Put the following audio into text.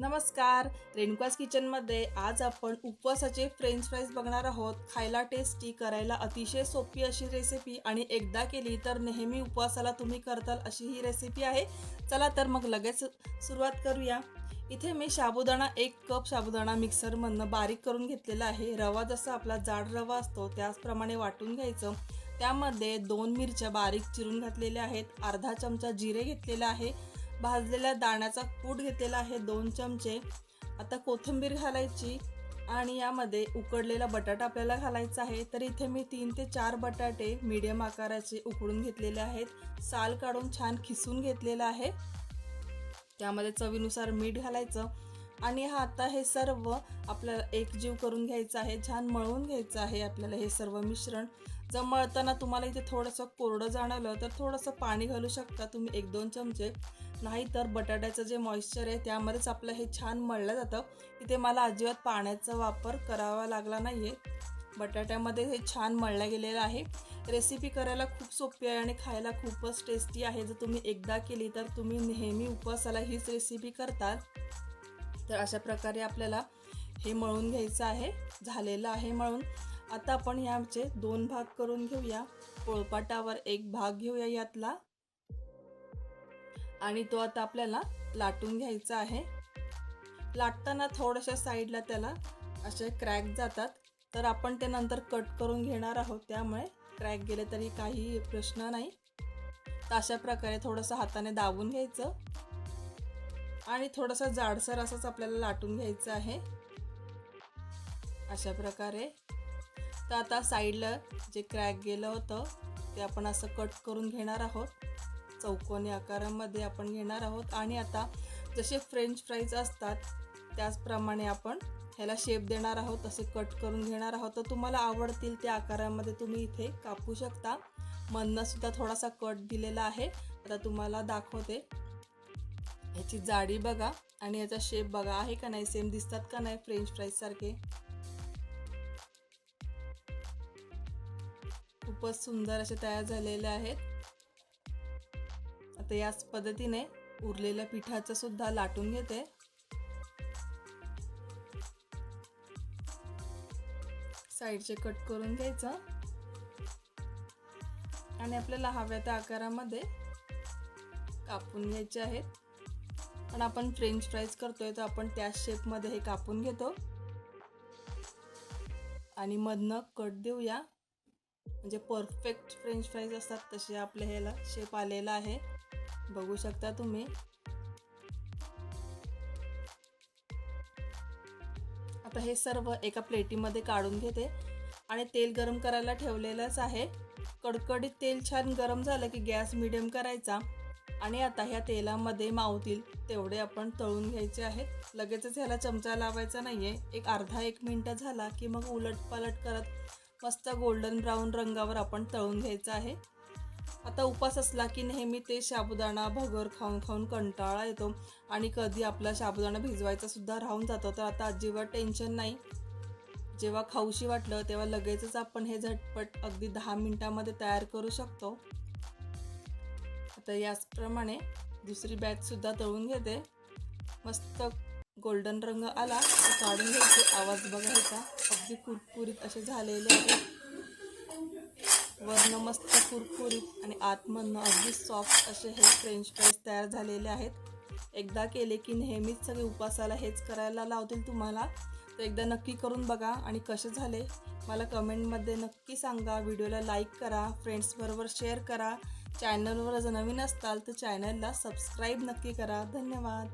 नमस्कार. रेणुकाज किचनमध्ये आज आपण उपवासाचे फ्रेंच फ्राईज बघणार आहोत. खायला टेस्टी करायला अतिशय सोपी अशी रेसिपी आणि एकदा केली तर नेहमी उपवासाला तुम्ही करताल अशी ही रेसिपी आहे. चला तर मग लगेच सुरुवात करूया. इथे मी साबुदाणा एक कप साबुदाणा मिक्सरमधनं बारीक करून घेतलेला आहे. रवा जसा आपला जाड रवा असतो त्याचप्रमाणे वाटून घ्यायचं. त्यामध्ये दोन मिरच्या बारीक चिरून घातलेल्या आहेत. अर्धा चमचा जिरे घेतलेला आहे. भाजलेल्या दाण्याचा कूट घेतलेला आहे दोन चमचे. आता कोथिंबीर घालायची आणि यामध्ये उकडलेला बटाटा आपल्याला घालायचा आहे. तर इथे मी तीन ते चार बटाटे मीडियम आकाराचे उकडून घेतलेले आहेत. साल काढून छान खिसून घेतलेलं आहे. त्यामध्ये चवीनुसार मीठ घालायचं. आणि हा आता हे सर्व आपल्याला एकजीव करून घ्यायचं आहे. छान मळून घ्यायचं आहे आपल्याला हे सर्व मिश्रण. जर मळताना तुम्हाला इथे थोडंसं कोरडं जाणवलं तर थोडंसं पाणी घालू शकता तुम्ही एक दोन चमचे. नाही तर बटाट्याचं जे मॉइश्चर आहे त्यामध्येच आपलं हे छान मळलं जातं. इथे मला अजिबात पाण्याचा वापर करावा लागला नाही आहे बटाट्यामध्ये हे छान मळलं गेलेलं आहे. रेसिपी करायला खूप सोपी आहे आणि खायला खूपच टेस्टी आहे. जर तुम्ही एकदा केली तर तुम्ही नेहमी उपवासाला हीच रेसिपी करताल. तर अशा प्रकारे आपल्याला हे मळून घ्यायचं आहे. झालेलं आहे मळून. आता आपण याचे दोन भाग करून घेऊया. पोळपाटावर एक भाग घेऊया यातला. आणि तो आता आपल्याला लाटून घ्यायचा आहे. लाटताना थोड्याशा साईडला त्याला असे क्रॅक जातात. तर आपण ते नंतर कट करून घेणार आहोत. त्यामुळे क्रॅक गेले तरी काही प्रश्न नाही. तर अशा प्रकारे थोडंसं हाताने दाबून घ्यायचं. आणि थोडंसं जाडसर असंच आपल्याला लाटून घ्यायचं आहे. अशा प्रकारे. तर आता साईडला जे क्रॅक गेलं होतं ते आपण असं कट करून घेणार आहोत. चौकोनी आकारामध्ये आपण घेणार आहोत. आणि आता जसे फ्रेंच फ्राईज असतात त्याचप्रमाणे आपण ह्याला शेप देणार आहोत. तसे कट करून घेणार आहोत. तर तुम्हाला आवडतील त्या आकारामध्ये तुम्ही इथे कापू शकता. मधनं सुद्धा थोडासा कट दिलेला आहे. आता तुम्हाला दाखवते. ह्याची जाडी बघा आणि याचा शेप बघा. आहे का नाही? सेम दिसतात का नाही फ्रेंच फ्राईज सारखे? खूपच सुंदर असे तयार झालेले आहेत. आता याच पद्धतीने उरलेल्या पिठाचं सुद्धा लाटून घेते. साईडचे कट करून घ्यायचं. आणि आपल्याला हव्या त्या आकारामध्ये कापून घ्यायचे आहेत. पण आपण फ्रेंच फ्राईज करतोय तर आपण त्या शेपमध्ये हे कापून घेतो. आणि मधनं कट देऊया. म्हणजे परफेक्ट फ्रेंच फ्राईज असतात तसे आपल्या ह्याला शेप आलेला आहे. बघू शकता तुम्ही. आता हे सर्व एका प्लेटीमध्ये काढून घेते. आणि तेल गरम करायला ठेवलेलंच आहे. कडकडीत तेल छान गरम झालं की गॅस मिडियम करायचा. आणि आता ह्या तेलामध्ये मावतील तेवढे आपण तळून घ्यायचे आहेत. लगेचच ह्याला चमचा लावायचा नाही आहे एक अर्धा एक मिनटं झाला की मग उलट पलट करत मस्त गोल्डन ब्राऊन रंगावर आपण तळून घ्यायचं आहे. आता उपास असला की नेहमी ते साबुदाणा भगर खाऊन खाऊन कंटाळा येतो. आणि कधी आपला साबुदाणा भिजवायचा सुद्धा राहून जातो. तर आता अजिबात टेन्शन नाही. जेव्हा खाऊशी वाटलं तेव्हा लगेचच आपण हे झटपट अगदी दहा मिनटामध्ये तयार करू शकतो. आता याचप्रमाणे दुसरी बॅच सुद्धा तळून घेते. मस्त गोल्डन रंग आला. काढून घ्यायचे. आवाज बघायचा अगदी कुरकुरीत असे झालेले आहेत. वर्ण मस्त कुरकुरीत आणि आतमधनं अगदी सॉफ्ट असे हे फ्रेंच फ्राईज तयार झालेले आहेत. एकदा केले की नेहमीच सगळे उपासाला हेच करायला लावतील तुम्हाला. तर एकदा नक्की करून बघा आणि कसे झाले. मला कमेंटमध्ये नक्की सांगा. व्हिडिओला लाईक करा फ्रेंड्सबरोबर शेअर करा. चॅनलवर जर नवीन असताल तर चॅनलला सबस्क्राईब नक्की करा. धन्यवाद.